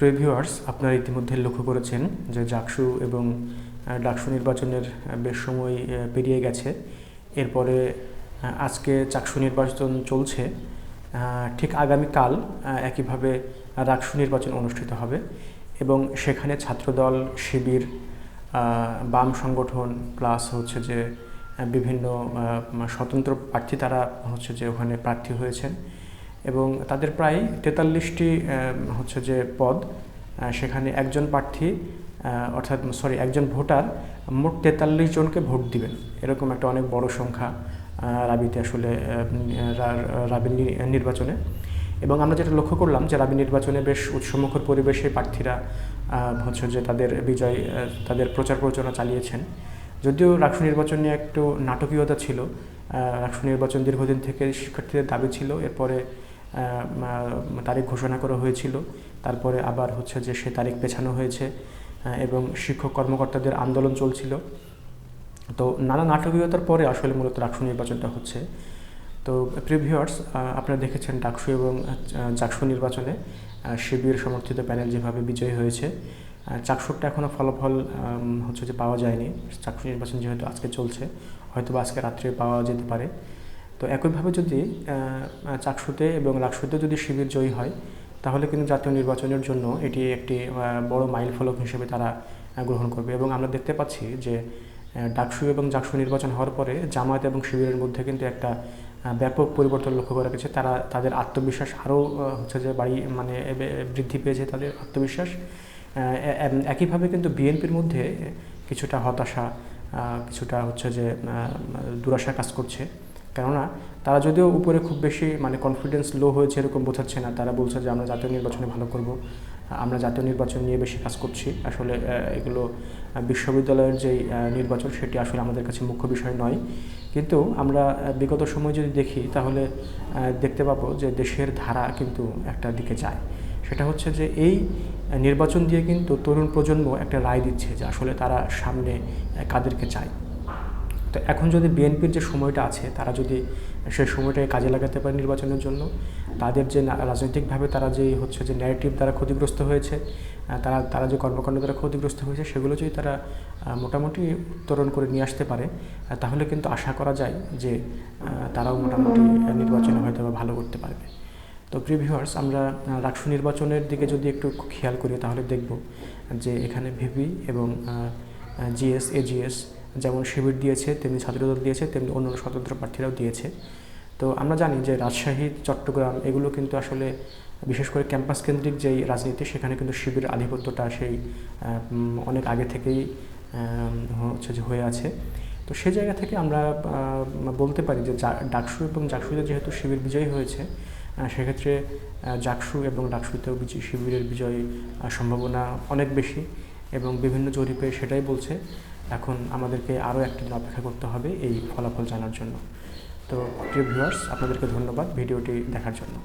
Previewers আপনারা ইতিমধ্যে লক্ষ্য করেছেন যে জাকসু এবং ডাকসু নির্বাচনের বেশ সময় পেরিয়ে গেছে। এরপরে আজকে চাকসু নির্বাচন চলছে। ঠিক আগামীকাল একইভাবে রাকসু নির্বাচন অনুষ্ঠিত হবে এবং সেখানে ছাত্রদল, শিবির বাম সংগঠন প্লাস হচ্ছে যে বিভিন্ন স্বতন্ত্র প্রার্থী তারা হচ্ছে যে ওখানে প্রার্থী হয়েছেন। এবং তাদের প্রায় তেতাল্লিশটি হচ্ছে যে পদ সেখানে একজন প্রার্থী অর্থাৎ সরি একজন ভোটার মোট তেতাল্লিশ জনকে ভোট দিবেন। এরকম একটা অনেক বড় সংখ্যা রাবিতে আসলে আহ, রা- রাবির নির্বাচনে। এবং আমরা যেটা লক্ষ্য করলাম যে রাবি নির্বাচনে বেশ উৎসমুখর পরিবেশে প্রার্থীরা হচ্ছে যে তাদের বিজয় তাদের প্রচার প্রচারণা চালিয়েছেন। যদিও রাষ্ট্র নির্বাচন নিয়ে একটু নাটকীয়তা ছিল রাষ্ট্র নির্বাচন দীর্ঘদিন থেকে শিক্ষার্থীদের দাবি ছিল। এরপরে তারিখ ঘোষণা করা হয়েছিল। তারপরে আবার হচ্ছে যে সে তারিখ পেছানো হয়েছে এবং শিক্ষক কর্মকর্তাদের আন্দোলন চলছিল। তো নানা নাটকীয়তার পরে আসলে মূলত ডাকসু নির্বাচনটা হচ্ছে। তো প্রিভিয়ার্স আপনারা দেখেছেন ডাকসু এবং জাকসু নির্বাচনে শিবির সমর্থিত প্যানেল যেভাবে বিজয়ী হয়েছে চাকসুরটা এখনও ফলাফল হচ্ছে যে পাওয়া যায়নি। চাকসু নির্বাচন যেহেতু আজকে চলছে হয়তো আজকে রাত্রে পাওয়া যেতে পারে। তো একইভাবে যদি চাকসুতে এবং লাকসুতে যদি শিবির জয়ী হয়, তাহলে কিন্তু জাতীয় নির্বাচনের জন্য এটি একটি বড় মাইল ফলক হিসেবে তারা গ্রহণ করবে। এবং আমরা দেখতে পাচ্ছি যে ডাকসু এবং জাকসু নির্বাচন হওয়ার পরে জামায়াত এবং শিবিরের মধ্যে কিন্তু একটা ব্যাপক পরিবর্তন লক্ষ্য করা গেছে। তারা, তাদের আত্মবিশ্বাস আরও হচ্ছে যে বাড়ি মানে বৃদ্ধি পেয়েছে তাদের আত্মবিশ্বাস। একইভাবে কিন্তু বিএনপির মধ্যে কিছুটা হতাশা কিছুটা হচ্ছে যে দুরাশা কাজ করছে। কেননা তারা যদিও উপরে খুব বেশি মানে কনফিডেন্স লো হয়েছে এরকম বোঝাচ্ছে না। তারা বলছে যে, আমরা জাতীয় নির্বাচনে ভালো করব। আমরা জাতীয় নির্বাচন নিয়ে বেশি কাজ করছি। আসলে এগুলো বিশ্ববিদ্যালয়ের যেই নির্বাচন সেটি আসলে আমাদের কাছে মুখ্য বিষয় নয়। কিন্তু আমরা বিগত সময় যদি দেখি, তাহলে দেখতে পাবো যে, দেশের ধারা কিন্তু একটা দিকে যায়। সেটা হচ্ছে যে, এই নির্বাচন দিয়ে কিন্তু তরুণ প্রজন্ম একটা রায় দিচ্ছে যে, আসলে তারা সামনে কাদেরকে চায়। তো এখন যদি বিএনপির যে সময়টা আছে, তারা যদি সেই সময়টাকে কাজে লাগাতে পারে নির্বাচনের জন্য, তাদের যে রাজনৈতিকভাবে তারা যে হচ্ছে যে ন্যারেটিভ দ্বারা ক্ষতিগ্রস্ত হয়েছে তারা তারা যে কর্মকাণ্ড দ্বারা ক্ষতিগ্রস্ত হয়েছে, সেগুলো যদি তারা মোটামুটি উত্তরণ করে নিয়ে আসতে পারে তাহলে কিন্তু আশা করা যায় যে তারাও মোটামুটি নির্বাচনে হয়তো ভালো করতে পারবে। তো প্রিভিউয়ার্স আমরা রাকসু নির্বাচনের দিকে যদি একটু খেয়াল করি, তাহলে দেখব যে এখানে ভিপি এবং জিএস এজিএস যেমন শিবির দিয়েছে, তেমনি ছাত্রদল দিয়েছে, তেমনি অন্য স্বতন্ত্র প্রার্থীরাও দিয়েছে। তো আমরা জানি যে রাজশাহী, চট্টগ্রাম এগুলো কিন্তু আসলে বিশেষ করে ক্যাম্পাস কেন্দ্রিক যেই রাজনীতি, সেখানে কিন্তু শিবির আধিপত্যটা সেই অনেক আগে থেকেই হচ্ছে যে হয়ে আছে। তো সেই জায়গা থেকে আমরা বলতে পারি যে ডাকসু এবং জাকসুতে যেহেতু শিবির বিজয়ী হয়েছে সেক্ষেত্রে জাকসু এবং ডাকসুতেও শিবিরের বিজয় সম্ভাবনা অনেক বেশি এবং বিভিন্ন জরিপে সেটাই বলছে। এখন আমাদেরকে আরও একটা দিন অপেক্ষা করতে হবে এই ফলাফল জানার জন্য। তো প্রিয় ভিউয়ার্স আপনাদেরকে ধন্যবাদ ভিডিওটি দেখার জন্য।